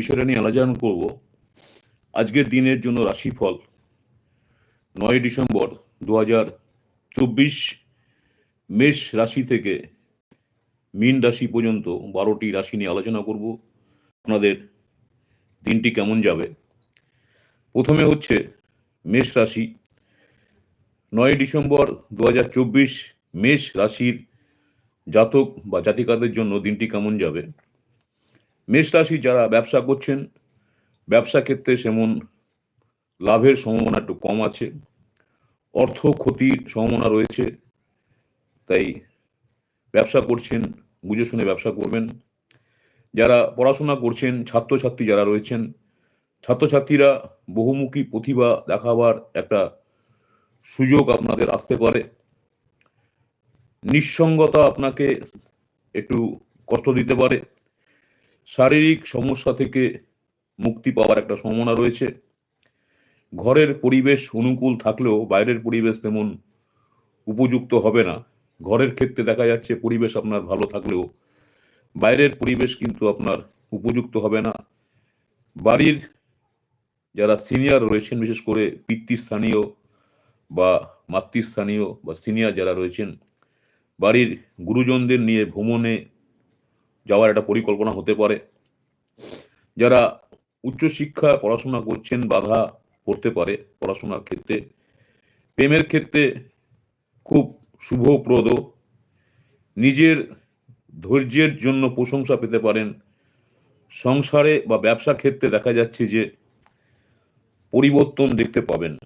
বিষয়টা নিয়ে আলোচনা করব। আজকের দিনের জন্য রাশিফল নয় ডিসেম্বর দু হাজার চব্বিশ মেষ রাশি থেকে মীন রাশি পর্যন্ত বারোটি রাশি নিয়ে আলোচনা করব। আপনাদের দিনটি কেমন যাবে? প্রথমে হচ্ছে মেষ রাশি। নয় ডিসেম্বর দু হাজার চব্বিশ মেষ রাশির জাতক বা জাতিকাদের জন্য দিনটি কেমন যাবে? মেষ রাশি যারা ব্যবসা করছেন, ব্যবসা ক্ষেত্রে সেমন লাভের সম্ভাবনা একটু কম আছে, অর্থ ক্ষতির সম্ভাবনা রয়েছে, তাই ব্যবসা করছেন, বুঝে শুনে ব্যবসা করবেন। যারা পড়াশোনা করছেন, ছাত্রছাত্রী যারা রয়েছেন, ছাত্রছাত্রীরা বহুমুখী প্রতিভা দেখাবার একটা সুযোগ আপনাদের আসতে পারে। নিঃসঙ্গতা আপনাকে একটু কষ্ট দিতে পারে। শারীরিক সমস্যা থেকে মুক্তি পাওয়ার একটা সম্ভাবনা রয়েছে। ঘরের পরিবেশ অনুকূল থাকলেও বাইরের পরিবেশ তেমন উপযুক্ত হবে না। ঘরের ক্ষেত্রে দেখা যাচ্ছে পরিবেশ আপনার ভালো থাকলেও বাইরের পরিবেশ কিন্তু আপনার উপযুক্ত হবে না। বাড়ির যারা সিনিয়র রয়েছেন, বিশেষ করে পিতৃস্থানীয় বা মাতৃস্থানীয় বা সিনিয়র যারা রয়েছেন, বাড়ির গুরুজনদের নিয়ে ভ্রমণে যাওয়ার একটা পরিকল্পনা হতে পারে। যারা উচ্চশিক্ষা পড়াশোনা করছেন, বাধা পড়তে পারে পড়াশোনার ক্ষেত্রে। প্রেমের ক্ষেত্রে খুব শুভপ্রদ। নিজের ধৈর্যের জন্য প্রশংসা পেতে পারেন। সংসারে বা ব্যবসা ক্ষেত্রে দেখা যাচ্ছে যে পরিবর্তন দেখতে পাবেন।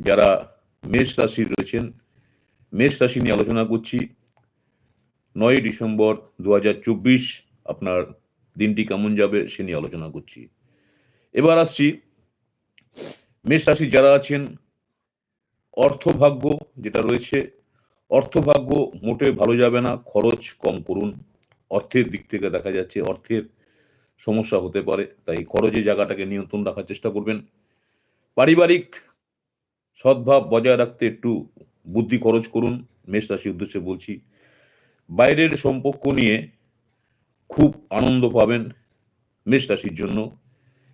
যারা মেষ রাশি রয়েছেন, মেষ রাশি নিয়ে আলোচনা করছি। নয় ডিসেম্বর দু হাজার চব্বিশ আপনার দিনটি কেমন যাবে সে নিয়ে আলোচনা করছি। এবার আসছি মেষ রাশি যারা আছেন, অর্থভাগ্য যেটা রয়েছে, অর্থভাগ্য মোটে ভালো যাবে না, খরচ কম করুন। অর্থের দিক থেকে দেখা যাচ্ছে অর্থের সমস্যা হতে পারে, তাই খরচের জায়গাটাকে নিয়ন্ত্রণ রাখার চেষ্টা করবেন। পারিবারিক সদ্ভাব বজায় রাখতে একটু বুদ্ধি খরচ করুন, মেষ রাশির উদ্দেশ্যে বলছি। বাইরের সম্পর্ক নিয়ে খুব আনন্দ পাবেন মেষ রাশির জন্য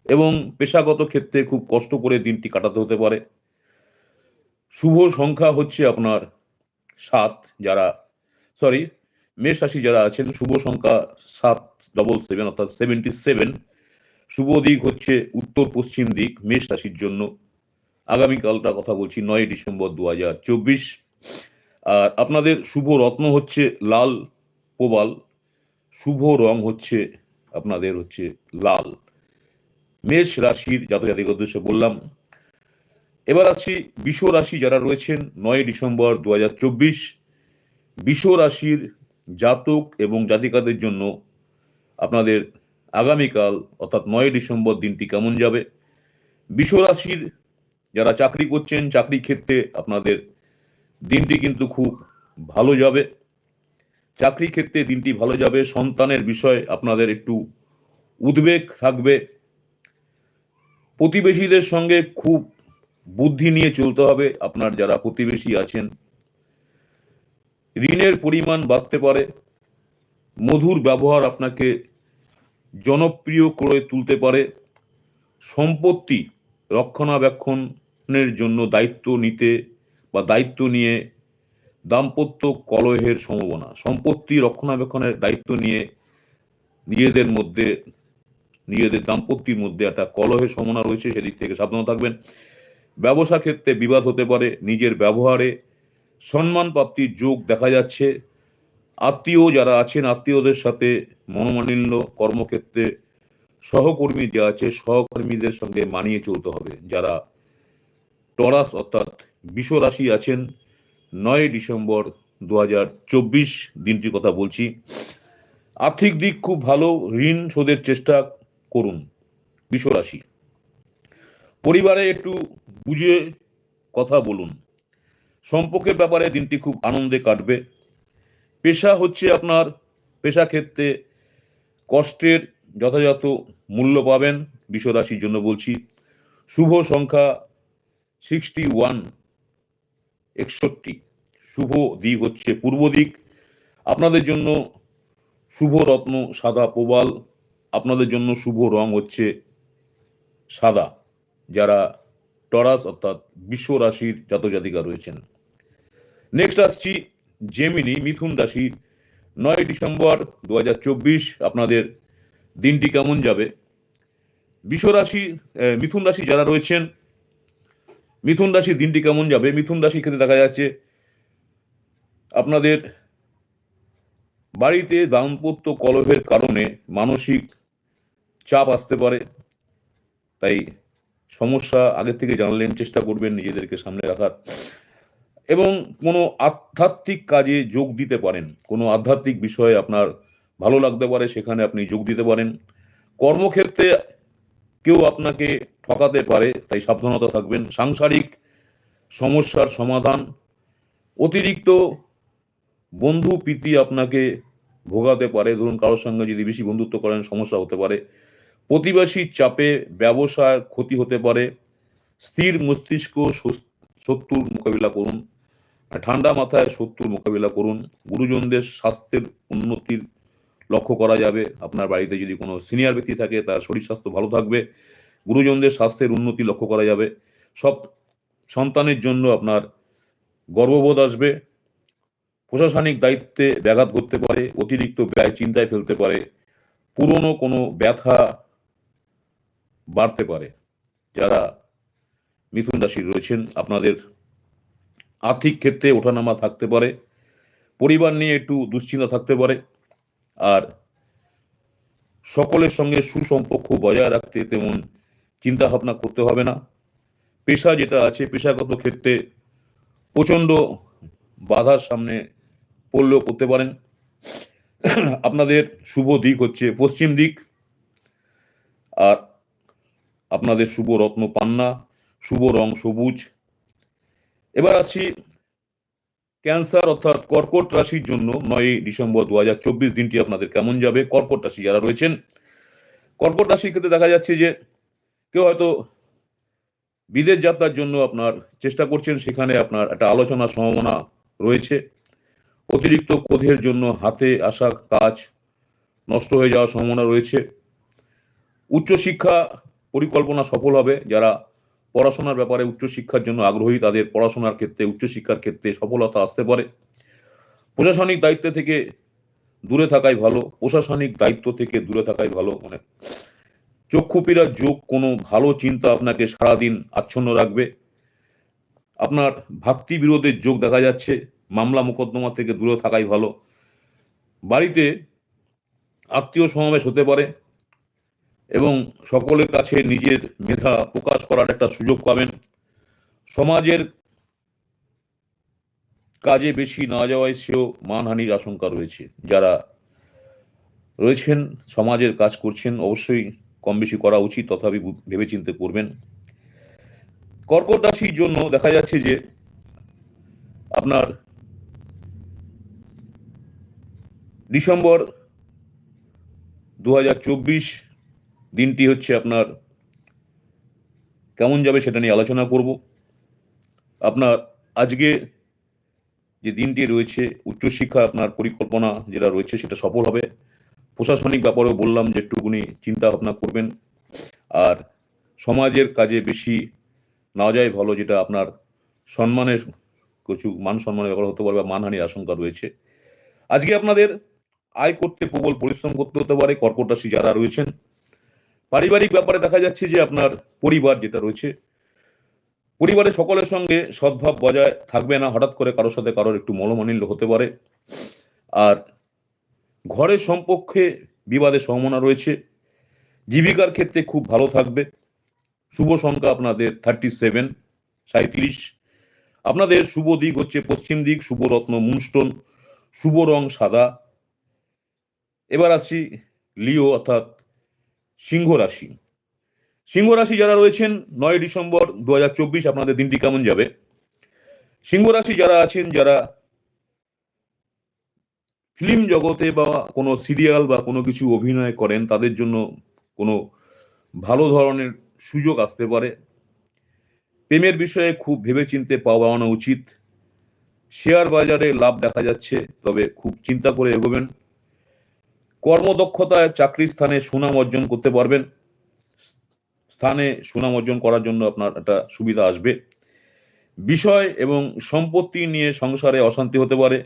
এবং পেশাগত ক্ষেত্রে খুব কষ্ট করে দিনটি কাটাতে হতে পারে। শুভ সংখ্যা হচ্ছে আপনার সাত যারা সরি মেষ রাশি যারা আছেন, শুভ সংখ্যা সাত ডবল সেভেন অর্থাৎ সেভেন্টি সেভেন শুভ দিক হচ্ছে উত্তর পশ্চিম দিক মেষ রাশির জন্য। আগামীকালটা কথা বলছি, নয় ডিসেম্বর দু হাজার চব্বিশ। আর আপনাদের শুভ রত্ন হচ্ছে লাল প্রবাল শুভ রং হচ্ছে আপনাদের হচ্ছে লাল। মেষ রাশির জাতিক উদ্দেশ্যে বললাম। এবার আসছি বিষ রাশি যারা রয়েছেন, নয় ডিসেম্বর দু হাজার চব্বিশ। বিষ রাশির জাতক এবং জাতিকাদের জন্য আপনাদের আগামীকাল অর্থাৎ নয় ডিসেম্বর দিনটি কেমন যাবে? বিষ রাশির যারা চাকরি করছেন, চাকরি ক্ষেত্রে আপনাদের দিনটি কিন্তু খুব ভালো যাবে। চাকরি ক্ষেত্রে দিনটি ভালো যাবে। সন্তানের বিষয়ে আপনাদের একটু উদ্বেগ থাকবে। প্রতিবেশীদের সঙ্গে খুব বুদ্ধি নিয়ে চলতে হবে। আপনার যারা প্রতিবেশী আছেন, ঋণের পরিমাণ বাড়তে পারে। মধুর ব্যবহার আপনাকে জনপ্রিয় করে তুলতে পারে। সম্পত্তি রক্ষণাবেক্ষণের জন্য দায়িত্ব নিতে বা দায়িত্ব নিয়ে দাম্পত্য কলহের সম্ভাবনা, সম্পত্তি রক্ষণাবেক্ষণের দায়িত্ব নিয়ে নিজেদের মধ্যে, নিজেদের দাম্পত্যের মধ্যে একটা কলহের সম্ভাবনা রয়েছে, সেদিক থেকে সাবধান থাকবেন। ব্যবসা ক্ষেত্রে বিবাদ হতে পারে, নিজের ব্যবহারে সম্মান প্রাপ্তির যোগ দেখা যাচ্ছে। আত্মীয় যারা আছেন, আত্মীয়দের সাথে মনোমালিন্য কর্মক্ষেত্রে সহকর্মী যে আছে, সহকর্মীদের সঙ্গে মানিয়ে চলতে হবে। যারা টরাস অর্থাৎ বিষ রাশি আছেন। নয় ডিসেম্বর দু হাজার চব্বিশ, দিনটির কথা বলছি। আর্থিক দিক খুব ভালো, ঋণ শোধের চেষ্টা করুন বিশ্বরাশি। পরিবারে একটু বুঝে কথা বলুন। সম্পর্কের ব্যাপারে দিনটি খুব আনন্দে কাটবে। পেশা হচ্ছে আপনার পেশা ক্ষেত্রে কষ্টের যথাযথ মূল্য পাবেন, বিশ্বরাশির জন্য বলছি। শুভ সংখ্যা সিক্সটি ওয়ান একষট্টি। শুভ দিক হচ্ছে পূর্ব দিক। আপনাদের জন্য শুভ রত্ন সাদা প্রবাল। আপনাদের জন্য শুভ রং হচ্ছে সাদা। যারা টরাস অর্থাৎ বিশ্ব রাশির জাতজাতিকা রয়েছেন। নেক্সট আসছি জেমিনি মিথুন রাশি নয় ডিসেম্বর দু হাজার চব্বিশ আপনাদের দিনটি কেমন যাবে? বিশ্ব রাশি মিথুন রাশি যারা রয়েছেন মিথুন রাশির দিনটি কেমন যাবে? মিথুন রাশির ক্ষেত্রে দেখা যাচ্ছে আপনাদের বাড়িতে দাম্পত্য কলহের কারণে মানসিক চাপ আসতে পারে। তাই সমস্যা আগে থেকে জানলেন, চেষ্টা করবেন নিজেদেরকে সামনে রাখার। এবং কোনো আধ্যাত্মিক কাজে যোগ দিতে পারেন। কোনো আধ্যাত্মিক বিষয়ে আপনার ভালো লাগতে পারে, সেখানে আপনি যোগ দিতে পারেন। কর্মক্ষেত্রে কেউ আপনাকে ঠকাতে পারে, তাই সাবধানতা থাকবেন। সাংসারিক সমস্যার সমাধান, অতিরিক্ত বন্ধু প্রীতি আপনাকে ভোগাতে পারে। ধরুন, কারোর সঙ্গে যদি বেশি বন্ধুত্ব করেন, সমস্যা হতে পারে। প্রতিবেশীর চাপে ব্যবসার ক্ষতি হতে পারে। স্থির মস্তিষ্ক শত্রুর মোকাবিলা করুন। ঠান্ডা মাথায় শত্রুর মোকাবিলা করুন। গুরুজনদের স্বাস্থ্যের উন্নতির লক্ষ্য করা যাবে। আপনার বাড়িতে যদি কোনো সিনিয়র ব্যক্তি থাকে, তার শরীর স্বাস্থ্য ভালো থাকবে, গুরুজনদের স্বাস্থ্যের উন্নতি লক্ষ্য করা যাবে। সব সন্তানের জন্য আপনার গর্ববোধ আসবে। প্রশাসনিক দায়িত্বে ব্যাঘাত করতে পারে, অতিরিক্ত ব্যয় চিন্তায় ফেলতে পারে, পুরনো কোনো ব্যথা বাড়তে পারে। যারা মিথুন রাশি রয়েছেন, আপনাদের আর্থিক ক্ষেত্রে ওঠানামা থাকতে পারে। পরিবার নিয়ে একটু দুশ্চিন্তা থাকতে পারে। আর সকলের সঙ্গে সুসম্পর্ক বজায় রাখতে তেমন চিন্তা ভাবনা করতে হবে না। পেশা যেটা আছে, পেশাগত ক্ষেত্রে প্রচণ্ড বাধার সামনে পড়লেও করতে পারেন। আপনাদের শুভ দিক হচ্ছে পশ্চিম দিক। আর আপনাদের শুভ রত্ন পান্না, শুভ রং সবুজ। এবার আসছি ক্যান্সার অর্থাৎ কর্কট রাশির জন্য নয় ডিসেম্বর দু হাজার চব্বিশ দিনটি আপনাদের কেমন যাবে? কর্কট রাশি যারা রয়েছেন, কর্কট রাশির ক্ষেত্রে দেখা যাচ্ছে যে কেউ হয়তো বিদেশ যাত্রার জন্য আপনার চেষ্টা করছেন, সেখানে আপনার একটা আলোচনার সম্ভাবনা রয়েছে। অতিরিক্ত ক্রোধের জন্য হাতে আসা কাজ নষ্ট হয়ে যাওয়ার সম্ভাবনা রয়েছে। উচ্চশিক্ষা পরিকল্পনা সফল হবে যারা পড়াশোনার ব্যাপারে উচ্চশিক্ষার জন্য আগ্রহী তাদের পড়াশোনার ক্ষেত্রে, উচ্চশিক্ষার ক্ষেত্রে সফলতা আসতে পারে। প্রশাসনিক দায়িত্ব থেকে দূরে থাকাই ভালো, প্রশাসনিক দায়িত্ব থেকে দূরে থাকাই ভালো মানে। চক্ষুপীড়ার যোগ কোনো ভালো চিন্তা আপনাকে সারাদিন আচ্ছন্ন রাখবে। আপনার ভাতৃ বিরোধের যোগ দেখা যাচ্ছে, মামলা মোকদ্দমা থেকে দূরে থাকাই ভালো। বাড়িতে আত্মীয় সমাবেশ হতে পারে এবং সকলের কাছে নিজের মেধা প্রকাশ করার একটা সুযোগ পাবেন। সমাজের কাজে বেশি না যাওয়ায় সেও মানহানির আশঙ্কা রয়েছে। যারা রয়েছেন, সমাজের কাজ করছেন, অবশ্যই কম বেশি করা উচিত, তথাপি ভেবেচিন্তে করবেন। কর্কট রাশির জন্য দেখা যাচ্ছে যে, আপনার ডিসেম্বর দু হাজার চব্বিশ দিনটি হচ্ছে আপনার কেমন যাবে সেটা নিয়ে আলোচনা করব। আপনার আজকে যে দিনটি রয়েছে, উচ্চশিক্ষা আপনার পরিকল্পনা যেটা রয়েছে সেটা সফল হবে। প্রশাসনিক ব্যাপারেও বললাম যে একটুকুনি চিন্তা ভাবনা করবেন। আর সমাজের কাজে বেশি না যায় ভালো যেটা আপনার সম্মানের কিছু মান সম্মানের ব্যাপার হতে পারে বা মানহানির আশঙ্কা রয়েছে। আজকে আপনাদের আয় করতে প্রবল পরিশ্রম করতে হতে পারে। কর্কট রাশি যারা রয়েছেন পারিবারিক ব্যাপারে দেখা যাচ্ছে যে আপনার পরিবার যেটা রয়েছে পরিবারের সকলের সঙ্গে সদ্ভাব বজায় থাকবে না, হঠাৎ করে কারোর সাথে কারোর একটু মলমানিল্য হতে পারে। আর ঘরের সম্পর্কে বিবাদের সম্ভাবনা রয়েছে। জীবিকার ক্ষেত্রে খুব ভালো থাকবে। শুভ সংখ্যা আপনাদের থার্টি সেভেন সাঁত্রিশ আপনাদের শুভ দিক হচ্ছে পশ্চিম দিক, শুভ রত্ন মুনস্টোন, শুভ রং সাদা। এবার আসি লিও অর্থাৎ সিংহ রাশি। সিংহ রাশি যারা রয়েছেন, নয় ডিসেম্বর দু হাজার চব্বিশ আপনাদের দিনটি কেমন যাবে? সিংহ রাশি যারা আছেন, যারা ফিল্ম জগতে বা কোনো সিরিয়াল বা কোনো কিছু অভিনয় করেন, তাদের জন্য কোনো ভালো ধরনের সুযোগ আসতে পারে। প্রেমের বিষয়ে খুব ভেবেচিন্তে পাওয়ানো উচিত। শেয়ার বাজারে লাভ দেখা যাচ্ছে, তবে খুব চিন্তা করে এগোবেন। কর্মদক্ষতায় চাকরির স্থানে সুনাম অর্জন করতে পারবেন। স্থানে সুনাম অর্জন করার জন্য আপনার একটা সুবিধা আসবে। বিষয় এবং সম্পত্তি নিয়ে সংসারে অশান্তি হতে পারে।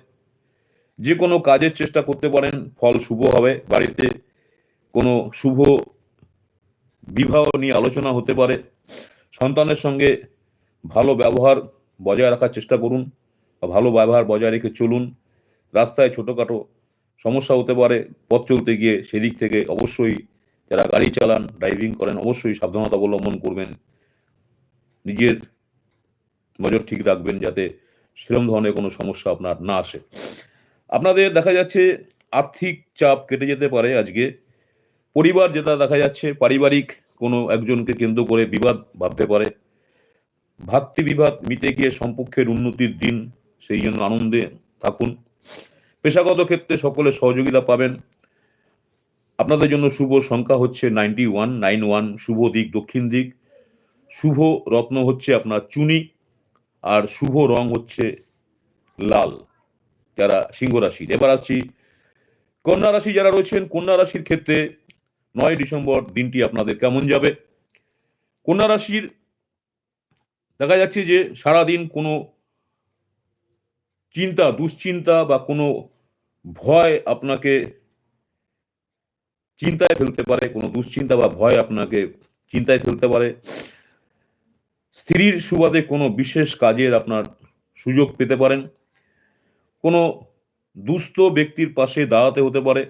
যে কোনো কাজের চেষ্টা করতে পারেন, ফল শুভ হবে। বাড়িতে কোনো শুভ বিবাহ নিয়ে আলোচনা হতে পারে। সন্তানের সঙ্গে ভালো ব্যবহার বজায় রাখার চেষ্টা করুন ভালো ব্যবহার বজায় রেখে চলুন। রাস্তায় ছোটোখাটো সমস্যা হতে পারে, পথ চলতে গিয়ে সেদিক থেকে অবশ্যই যারা গাড়ি চালান ড্রাইভিং করেন, অবশ্যই সাবধানতা অবলম্বন করবেন। নিজের নজর ঠিক রাখবেন যাতে সেরকম ধরনের কোনো সমস্যা আপনার না আসে। আপনাদের দেখা যাচ্ছে আর্থিক চাপ কেটে যেতে পারে আজকে। পরিবার যেটা দেখা যাচ্ছে, পারিবারিক কোনো একজনকে কেন্দ্র করে বিবাদ ভাবতে পারে। ভাতৃ বিবাদ মিটে গিয়ে সম্পর্কের উন্নতির দিন, সেই জন্য আনন্দে থাকুন। পেশাগত ক্ষেত্রে সকলে সহযোগিতা পাবেন। আপনাদের জন্য শুভ সংখ্যা হচ্ছে নাইনটি ওয়ান নাইন ওয়ান শুভ দিক, দক্ষিণ দিক। শুভ রত্ন হচ্ছে আপনার চুনি আর শুভ রং হচ্ছে লাল, যারা সিংহ রাশির। এবার আসছি কন্যা রাশি যারা রয়েছেন, কন্যা রাশির ক্ষেত্রে নয় ডিসেম্বর দিনটি আপনাদের কেমন যাবে? কন্যা রাশির দেখা যাচ্ছে যে সারাদিন কোনো চিন্তা, দুশ্চিন্তা বা কোনো ভয় আপনাকে চিন্তায় ফেলতে পারে, কোনো দুশ্চিন্তা বা ভয় আপনাকে চিন্তায় ফেলতে পারে। স্ত্রীর সুবাদে কোনো বিশেষ কাজের আপনার সুযোগ পেতে পারেন। কোনো দুস্থ ব্যক্তির পাশে দাঁড়াতে হতে পারে।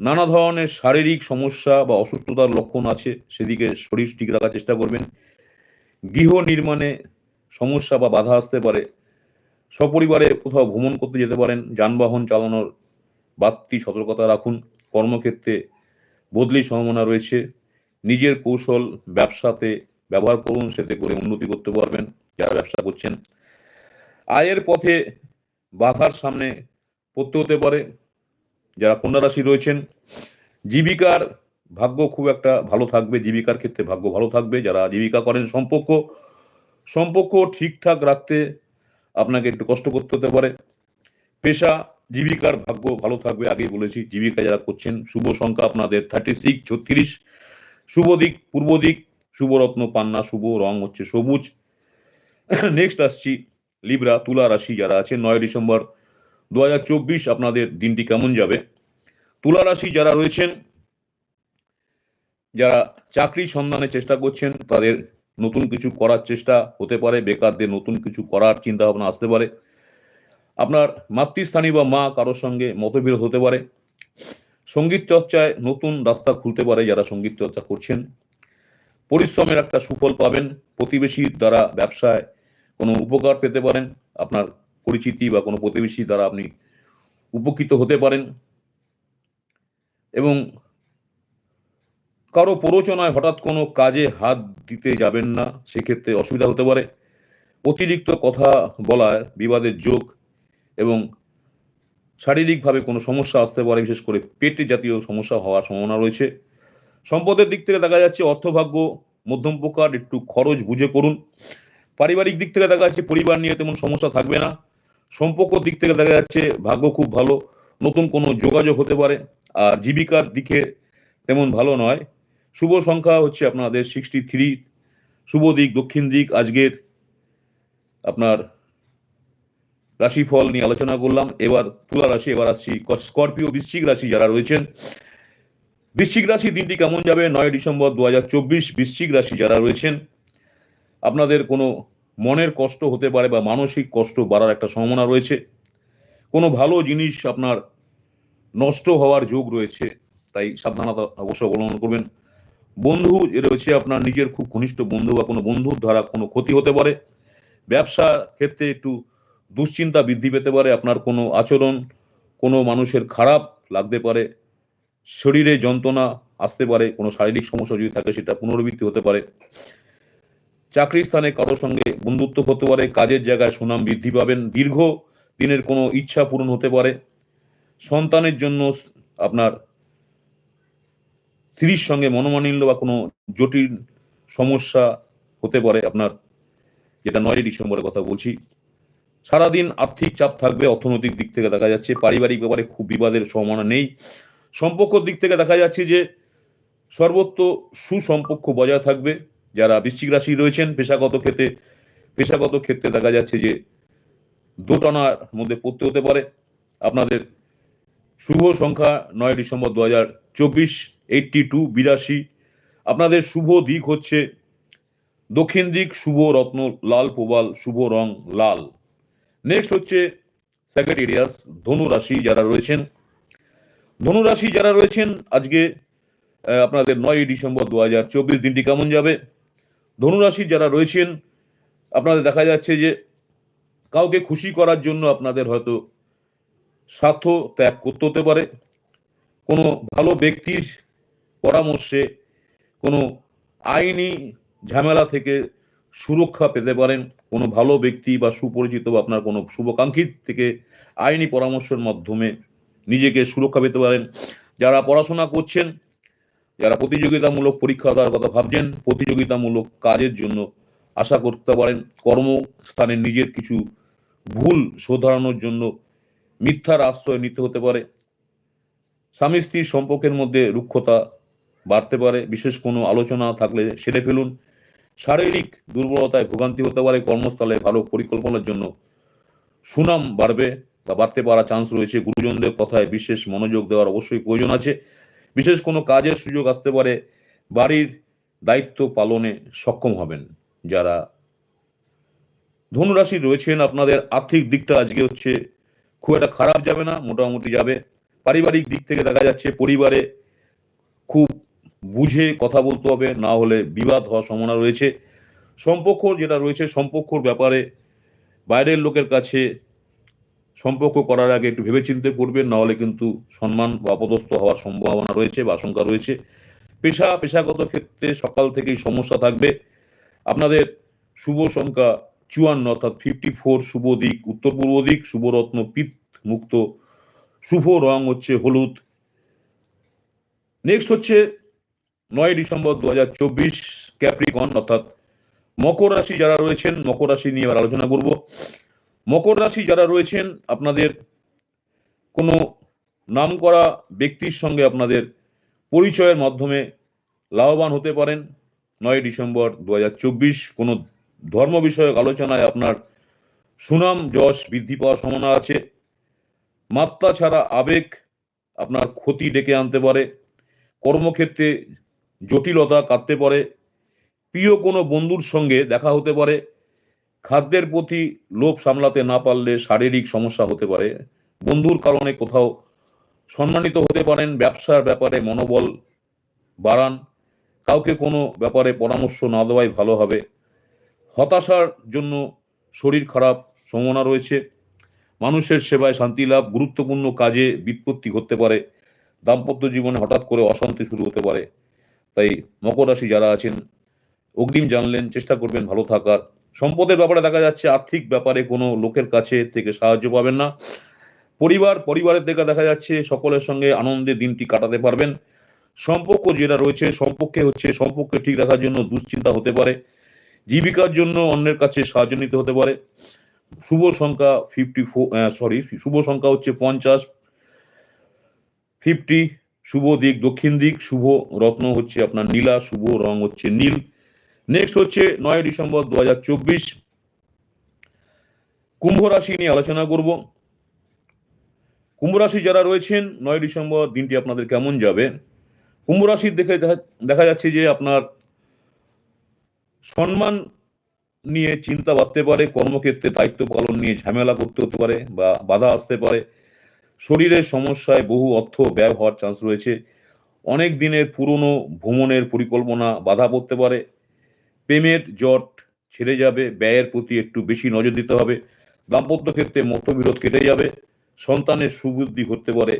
নানা ধরনের শারীরিক সমস্যা বা অসুস্থতার লক্ষণ আছে, সেদিকে শরীর ঠিক রাখার চেষ্টা করবেন। গৃহ নির্মাণে সমস্যা বা বাধা আসতে পারে। সপরিবারে কোথাও ভ্রমণ করতে যেতে পারেন, যানবাহন চালানোর বাড়তি সতর্কতা রাখুন, কর্মক্ষেত্রে বদলির সম্ভাবনা রয়েছে, নিজের কৌশল ব্যবসাতে ব্যবহার করুন, সেতে করে উন্নতি করতে পারবেন যারা ব্যবসা করছেন। আয়ের পথে বাধার সামনে পড়তে হতে পারে, যারা কন্যা রাশি রয়েছেন, জীবিকার ভাগ্য খুব একটা ভালো থাকবে, জীবিকার ক্ষেত্রে ভাগ্য ভালো থাকবে, যারা জীবিকা করেন সম্পর্ক সম্পর্ক ঠিকঠাক রাখতে আপনাকে একটু কষ্ট করতে হতে পারে। পেশা, জীবিকার ভাগ্য ভালো থাকবে, আগেই বলেছি, জীবিকা যারা করছেন, শুভ সংখ্যা আপনাদের থার্টি সিক্স ছত্রিশ। শুভ দিক, পূর্ব দিক, শুভরত্ন পান্না শুভ রং হচ্ছে সবুজ। নেক্সট আসছি লিব্রা তুলা রাশি যারা আছে নয় ডিসেম্বর দু হাজার চব্বিশ, আপনাদের দিনটি কেমন যাবে? তুলা রাশি যারা রয়েছেন, যারা চাকরি সন্ধানের চেষ্টা করছেন, তাদের নতুন কিছু করার চেষ্টা হতে পারে বেকারদের নতুন কিছু করার চিন্তা ভাবনা আসতে পারে। আপনার মাতৃস্থানী বা মা কারোর সঙ্গে মতবিরোধ হতে পারে। সংগীত চর্চায় নতুন রাস্তা খুলতে পারে যারা সংগীত চর্চা করছেন। পরিশ্রমের একটা সুফল পাবেন। প্রতিবেশীর দ্বারা ব্যবসায় কোনো উপকার পেতে পারেন। আপনার পরিচিতি বা কোনো প্রতিবেশী দ্বারা আপনি উপকৃত হতে পারেন। এবং কারও প্ররোচনায় হঠাৎ কোনো কাজে হাত দিতে যাবেন না, সেক্ষেত্রে অসুবিধা হতে পারে। অতিরিক্ত কথা বলায় বিবাদের যোগ এবং শারীরিকভাবে কোনো সমস্যা আসতে পারে, বিশেষ করে পেটে জাতীয় সমস্যা হওয়ার সম্ভাবনা রয়েছে। সম্পদের দিক থেকে দেখা যাচ্ছে অর্থভাগ্য মধ্যম প্রকার একটু খরচ বুঝে করুন। পারিবারিক দিক থেকে দেখা যাচ্ছে পরিবার নিয়ে তেমন সমস্যা থাকবে না। সম্পর্ক দিক থেকে দেখা যাচ্ছে ভাগ্য খুব ভালো, নতুন কোনো যোগাযোগ হতে পারে। আর জীবিকার দিকে তেমন ভালো নয়। শুভ সংখ্যা হচ্ছে আপনাদের সিক্সটি থ্রি শুভ দিক, দক্ষিণ দিক, আজকের আপনার রাশিফল নিয়ে আলোচনা করলাম। এবার তুলা রাশি, এবার আসছি স্করপিও, বৃশ্চিক রাশি যারা রয়েছেন। বৃশ্চিক রাশি দিনটি কেমন যাবে? নয় ডিসেম্বর দু হাজার চব্বিশ, বৃশ্চিক রাশি যারা রয়েছেন, আপনাদের কোনো মনের কষ্ট হতে পারে বা মানসিক কষ্ট বাড়ার একটা সম্ভাবনা রয়েছে। কোনো ভালো জিনিস আপনার নষ্ট হওয়ার যোগ রয়েছে, তাই সাবধানতা অবশ্য অবলম্বন করবেন। বন্ধু রয়েছে আপনার নিজের খুব ঘনিষ্ঠ বন্ধু বা কোনো বন্ধুর দ্বারা কোনো ক্ষতি হতে পারে। ব্যবসা ক্ষেত্রে একটু দুশ্চিন্তা বৃদ্ধি পেতে পারে, আপনার কোনো আচরণ কোনো মানুষের খারাপ লাগতে পারে, শরীরে যন্ত্রণা আসতে পারে, কোনো শারীরিক সমস্যা যদি থাকে সেটা পুনরাবৃত্তি হতে পারে। চাকরি স্থানে কারোর সঙ্গে বন্ধুত্ব হতে পারে, কাজের জায়গায় সুনাম বৃদ্ধি পাবেন, দীর্ঘ দিনের কোনো ইচ্ছা পূরণ হতে পারে। সন্তানের জন্য আপনার স্ত্রীর সঙ্গে মনোমানিল্য বা কোনো জটিল সমস্যা হতে পারে আপনার, যেটা নয় ডিসেম্বরের কথা বলছি। সারাদিন আর্থিক চাপ থাকবে, অর্থনৈতিক দিক থেকে দেখা যাচ্ছে, পারিবারিক ব্যাপারে খুব বিবাদের সম্ভাবনা নেই। সম্পর্ক দিক থেকে দেখা যাচ্ছে যে, সর্বত্র সুসম্পর্ক বজায় থাকবে। যারা বৃশ্চিক রাশি রয়েছেন, পেশাগত ক্ষেত্রে পেশাগত ক্ষেত্রে দেখা যাচ্ছে যে, দোটানার মধ্যে পড়তে হতে পারে। আপনাদের শুভ সংখ্যা নয় ডিসেম্বর দু হাজার চব্বিশ এইটটি টু বিরাশি। আপনাদের শুভ দিক হচ্ছে দক্ষিণ দিক শুভ রত্ন, লাল প্রবাল, শুভ রং, লাল। নেক্সট হচ্ছে স্যাক্রেটেরিয়াস ধনু রাশি যারা রয়েছেন। ধনু রাশি যারা রয়েছেন, আজকে আপনাদের নয় ডিসেম্বর দু হাজার চব্বিশ দিনটি কেমন যাবে? ধনুরাশি যারা রয়েছেন, আপনাদের দেখা যাচ্ছে যে কাউকে খুশি করার জন্য আপনাদের হয়তো স্বার্থ ত্যাগ করতে হতে পারে। কোনো ভালো ব্যক্তির পরামর্শে কোনো আইনি ঝামেলা থেকে সুরক্ষা পেতে পারেন। কোনো ভালো ব্যক্তি বা সুপরিচিত বা আপনার কোনো শুভাকাঙ্ক্ষী থেকে আইনি পরামর্শের মাধ্যমে নিজেকে সুরক্ষা পেতে পারেন। যারা পড়াশোনা করছেন, যারা প্রতিযোগিতামূলক পরীক্ষা দেওয়ার কথা ভাবছেন, প্রতিযোগিতামূলক কাজের জন্য আশা করতে পারেন। কর্মস্থানে নিজের কিছু ভুল শোধরানোর জন্য মিথ্যার আশ্রয় নিতে হতে পারে। স্বামী স্ত্রীর সম্পর্কের মধ্যে রুক্ষতা বাড়তে পারে। বিশেষ কোনো আলোচনা থাকলে সেরে ফেলুন। শারীরিক দুর্বলতায় ভোগান্তি হতে পারে। কর্মস্থলে ভালো পরিকল্পনার জন্য সুনাম বাড়বে বা বাড়তে পারার চান্স রয়েছে। গুরুজনদের কথায় বিশেষ মনোযোগ দেওয়ার অবশ্যই প্রয়োজন আছে। বিশেষ কোনো কাজের সুযোগ আসতে পারে। বাড়ির দায়িত্ব পালনে সক্ষম হবেন যারা ধনুরাশি রয়েছেন। আপনাদের আর্থিক দিকটা আজকে হচ্ছে খুব একটা খারাপ যাবে না, মোটামুটি যাবে। পারিবারিক দিক থেকে দেখা যাচ্ছে পরিবারে খুব বুঝে কথা বলতে হবে, না হলে বিবাদ হওয়ার সম্ভাবনা রয়েছে। সম্পর্ক যেটা রয়েছে, সম্পর্কর ব্যাপারে বাইরের লোকের কাছে সম্পর্ক করার আগে একটু ভেবেচিন্তে করবেন, না হলে কিন্তু সম্মান বা অপদস্থ হওয়ার সম্ভাবনা রয়েছে বা আশঙ্কা রয়েছে। পেশা, পেশাগত ক্ষেত্রে সকাল থেকেই সমস্যা থাকবে। আপনাদের শুভ সংখ্যা চুয়ান্ন, অর্থাৎ ফিফটি ফোর শুভ দিক উত্তর পূর্ব দিক, শুভরত্ন পিত মুক্ত, শুভ রং হচ্ছে হলুদ। নেক্সট হচ্ছে নয় ডিসেম্বর দু হাজার চব্বিশ ক্যাপ্রিকন অর্থাৎ মকর রাশি যারা রয়েছেন, মকর রাশি নিয়ে এবার আলোচনা করব। মকর রাশি যারা রয়েছেন, আপনাদের কোনো নামকরা ব্যক্তির সঙ্গে আপনাদের পরিচয়ের মাধ্যমে লাভবান হতে পারেন। নয় ডিসেম্বর দু হাজার চব্বিশ, কোনো ধর্ম বিষয়ক আলোচনায় আপনার সুনাম, যশ, বৃদ্ধি পাওয়ার সম্ভাবনা আছে। মাত্রা ছাড়া আবেগ আপনার ক্ষতি ডেকে আনতে পারে। কর্মক্ষেত্রে জটিলতা কাটতে পারে। প্রিয় কোনো বন্ধুর সঙ্গে দেখা হতে পারে। খাদ্যের প্রতি লোভ সামলাতে না পারলে শারীরিক সমস্যা হতে পারে। বন্ধুর কারণে কোথাও সম্মানিত হতে পারেন, ব্যবসার ব্যাপারে মনোবল বাড়ান। কাউকে কোনো ব্যাপারে পরামর্শ না দেওয়াই ভালো হবে। হতাশার জন্য শরীর খারাপ সম্ভাবনা রয়েছে। মানুষের সেবায় শান্তি লাভ গুরুত্বপূর্ণ কাজে বিপত্তি ঘটতে পারে। দাম্পত্য জীবনে হঠাৎ করে অশান্তি শুরু হতে পারে। তাই মকর রাশি যারা আছেন, অগ্রিম জানলেন, চেষ্টা করবেন ভালো থাকার। সম্পদের ব্যাপারে দেখা যাচ্ছে আর্থিক ব্যাপারে কোনো লোকের কাছে থেকে সাহায্য পাবেন না। পরিবার, পরিবারের থেকে দেখা যাচ্ছে সকলের সঙ্গে আনন্দে দিনটি কাটাতে পারবেন। সম্পর্ক যেটা রয়েছে, সম্পর্কে হচ্ছে সম্পর্কে ঠিক রাখার জন্য দুশ্চিন্তা হতে পারে। জীবিকার জন্য অন্যের কাছে সাহায্য নিতে হতে পারে। শুভ সংখ্যা ফিফটি ফোর সরি শুভ সংখ্যা হচ্ছে পঞ্চাশ। ফিফটি শুভ দিক, দক্ষিণ দিক, শুভ রত্ন হচ্ছে আপনার নীলা, শুভ রং হচ্ছে নীল। নেক্সট হচ্ছে নয় ডিসেম্বর দু হাজার চব্বিশ। কুম্ভ রাশি নিয়ে আলোচনা করব। কুম্ভ রাশি যারা রয়েছেন, নয় ডিসেম্বর দিনটি আপনাদের কেমন যাবে? কুম্ভ রাশির দেখে দেখা- দেখা যাচ্ছে যে আপনার সম্মান নিয়ে চিন্তা বাড়তে পারে, কর্মক্ষেত্রে দায়িত্ব পালন নিয়ে ঝামেলা করতে হতে পারে বা বাধা আসতে পারে। শরীরের সমস্যায় বহু অর্থ ব্যয় হওয়ার চান্স রয়েছে। অনেক দিনের পুরনো ভ্রমণের পরিকল্পনা বাধা পড়তে পারে। প্রেমের জট ছেড়ে যাবে, ব্যয়ের প্রতি একটু বেশি নজর দিতে হবে। দাম্পত্য ক্ষেত্রে মতবিরোধ কেটে যাবে, সন্তানের সুবুদ্ধি ঘটতে পারে।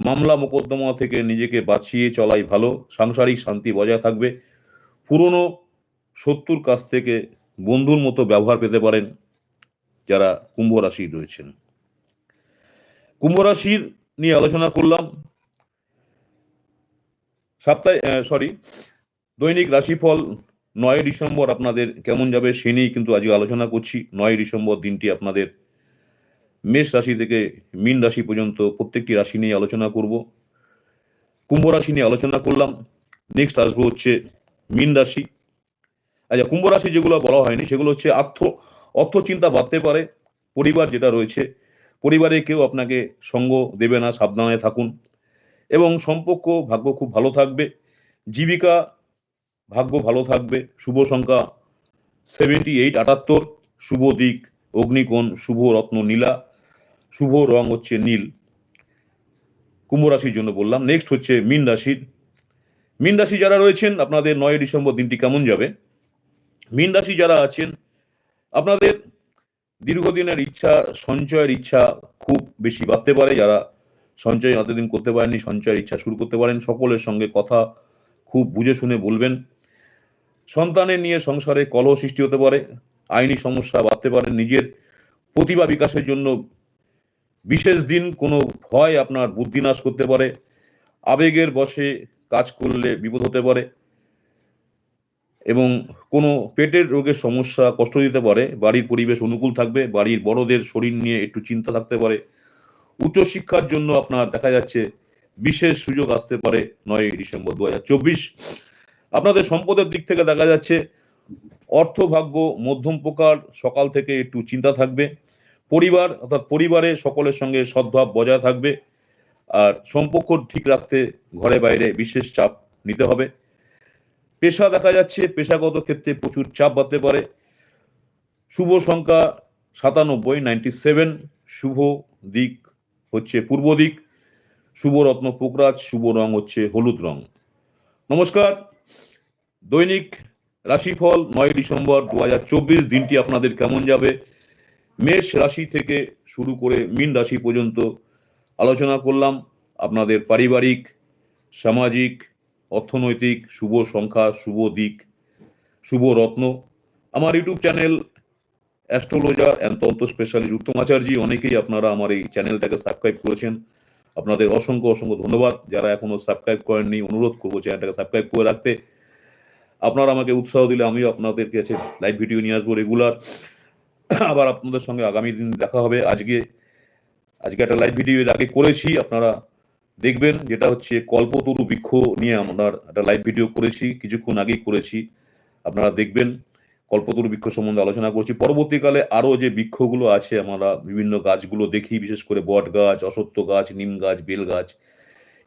মামলা মোকদ্দমা থেকে নিজেকে বাঁচিয়ে চলাই ভালো, সাংসারিক শান্তি বজায় থাকবে। পুরনো শত্রুর কাছ থেকে বন্ধুর মতো ব্যবহার পেতে পারেন যারা কুম্ভ রাশি রয়েছেন। কুম্ভ রাশির নিয়ে আলোচনা করলাম। সপ্তাহে সরি দৈনিক রাশিফল নয় ডিসেম্বর আপনাদের কেমন যাবে সে নিয়েই কিন্তু আজকে আলোচনা করছি। নয় ডিসেম্বর দিনটি আপনাদের মেষ রাশি থেকে মীন রাশি পর্যন্ত প্রত্যেকটি রাশি নিয়ে আলোচনা করব। কুম্ভ রাশি নিয়ে আলোচনা করলাম। নেক্সট আসব হচ্ছে মীন রাশি। আচ্ছা কুম্ভ রাশি যেগুলো বলা হয়নি, সেগুলো হচ্ছে আর্থ, অর্থ চিন্তা বাড়তে পারে, পরিবার যেটা রয়েছে, পরিবারে কেউ আপনাকে সঙ্গ দেবে না, সাবধানে থাকুন এবং সম্পর্ক, ভাগ্য খুব ভালো থাকবে, জীবিকা, ভাগ্য ভালো থাকবে, শুভ সংখ্যা সেভেন্টি এইট আটাত্তর, শুভ দিক, অগ্নিকোণ, শুভ রত্ন, নীলা, শুভ রং হচ্ছে নীল। কুম্ভ রাশির জন্য বললাম নেক্সট হচ্ছে মীন রাশির। মীন রাশি যারা রয়েছেন, আপনাদের নয় ডিসেম্বর দিনটি কেমন যাবে? মীন রাশি যারা আছেন, আপনাদের দীর্ঘদিনের ইচ্ছা, সঞ্চয়ের ইচ্ছা খুব বেশি বাড়তে পারে। যারা সঞ্চয় এতদিন করতে পারেননি, সঞ্চয়ের ইচ্ছা শুরু করতে পারেন, সকলের সঙ্গে কথা খুব বুঝে শুনে বলবেন। সন্তানের নিয়ে সংসারে কলহ সৃষ্টি হতে পারে, আইনি সমস্যা বাড়তে পারে, নিজের প্রতিভা বিকাশের জন্য বিশেষ দিন কোনো ভয় আপনার বুদ্ধিনাশ করতে পারে। আবেগের বশে কাজ করলে বিপদ হতে পারে। এবং কোনো পেটের রোগের সমস্যা, কষ্ট দিতে পারে, বাড়ির পরিবেশ অনুকূল থাকবে, বাড়ির বড়দের শরীর নিয়ে একটু চিন্তা থাকতে পারে। উচ্চশিক্ষার জন্য আপনার দেখা যাচ্ছে বিশেষ সুযোগ আসতে পারে নয় ডিসেম্বর দু হাজার চব্বিশ। আপনাদের সম্পদের দিক থেকে দেখা যাচ্ছে অর্থভাগ্য মধ্যম প্রকার, সকাল থেকে একটু চিন্তা থাকবে। পরিবার অর্থাৎ পরিবারে সকলের সঙ্গে সদ্ভাব বজায় থাকবে। আর সম্পর্ক ঠিক রাখতে ঘরে বাইরে বিশেষ চাপ নিতে হবে। পেশা দেখা যাচ্ছে, পেশাগত ক্ষেত্রে প্রচুর চাপ বাড়তে পারে। শুভ সংখ্যা সাতানব্বই নাইনটি সেভেন শুভ দিক হচ্ছে পূর্ব দিক। শুভ রত্ন পোকরাজ, শুভ রং হচ্ছে হলুদ রং। নমস্কার। দৈনিক রাশিফল নয় ডিসেম্বর দু চব্বিশ, দিনটি আপনাদের কেমন যাবে? মেষ রাশি থেকে শুরু করে মীন রাশি পর্যন্ত আলোচনা করলাম। আপনাদের পারিবারিক, সামাজিক অর্থনৈতিক, শুভ সংখ্যা, শুভ দিক, শুভ রত্ন। আমার YouTube channel astrologer and tantra specialist Uttam Acharya অনেকেই আপনারা আমার এই চ্যানেলটাকে সাবস্ক্রাইব করেছেন। আপনাদের অসংখ্য অসংখ্য ধন্যবাদ। যারা এখনও সাবস্ক্রাইব করেননি, অনুরোধ করব চ্যানেলটাকে সাবস্ক্রাইব করে রাখতে। আপনারা আমাকে উৎসাহ দিলে আমিও আপনাদের কাছে লাইভ ভিডিও নিয়ে আসব রেগুলার আবার আপনাদের সঙ্গে আগামী দিন দেখা হবে। আজকে আজকে একটা লাইভ ভিডিও আগে করেছি। আপনারা দেখবেন যেটা হচ্ছে কল্পতরু বৃক্ষ নিয়ে আমরা একটা লাইভ ভিডিও করেছি, কিছুক্ষণ আগেই করেছি। আপনারা দেখবেন কল্পতরু বৃক্ষ সম্বন্ধে আলোচনা করছি। পরবর্তীকালে আরও যে বৃক্ষগুলো আছে, আমরা বিভিন্ন গাছগুলো দেখি, বিশেষ করে বট গাছ, অসত্য গাছ, নিম গাছ, বেল গাছ।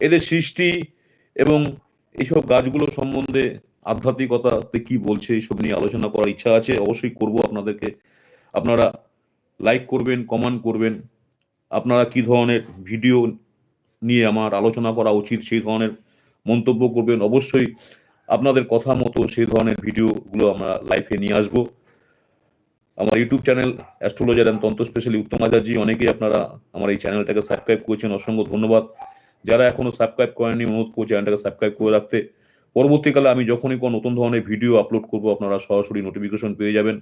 এদের সৃষ্টি এবং এইসব গাছগুলো সম্বন্ধে আধ্যাত্মিকতাতে কি বলছে, এইসব নিয়ে আলোচনা করার ইচ্ছা আছে, অবশ্যই করব আপনাদেরকে। আপনারা লাইক করবেন কমেন্ট করবেন। আপনারা কি ধরনের ভিডিও নিয়ে আমার আলোচনা করা উচিত, সেই ধরনের মন্তব্য করবেন। অবশ্যই আপনাদের কথা মতো সেই ধরনের ভিডিওগুলো আমরা লাইফে নিয়ে আসব। আমার YouTube channel astrologer and tantra specialist Uttam Acharya, অনেকেই আপনারা আমার এই চ্যানেলটাকে সাবস্ক্রাইব করেছেন, অসংখ্য ধন্যবাদ। যারা এখনও সাবস্ক্রাইব করেননি, অনুরোধ করছি চ্যানেলটাকে সাবস্ক্রাইব করে রাখতে। পরবর্তীকালে আমি যখনই কোনো নতুন ধরনের ভিডিও আপলোড করব, আপনারা সরাসরি নোটিফিকেশন পেয়ে যাবেন।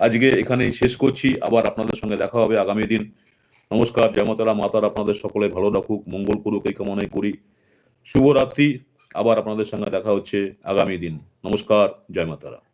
আজকে এখানেই শেষ করছি, আবার আপনাদের সঙ্গে দেখা হবে আগামী দিন। নমস্কার জয়মাতারা মাতার। আপনাদের সকলে ভালো রাখুক মঙ্গল করুক, এই কামনাই করি। শুভরাত্রি। আবার আপনাদের সঙ্গে দেখা হচ্ছে আগামী দিন। নমস্কার, জয় মাতারা।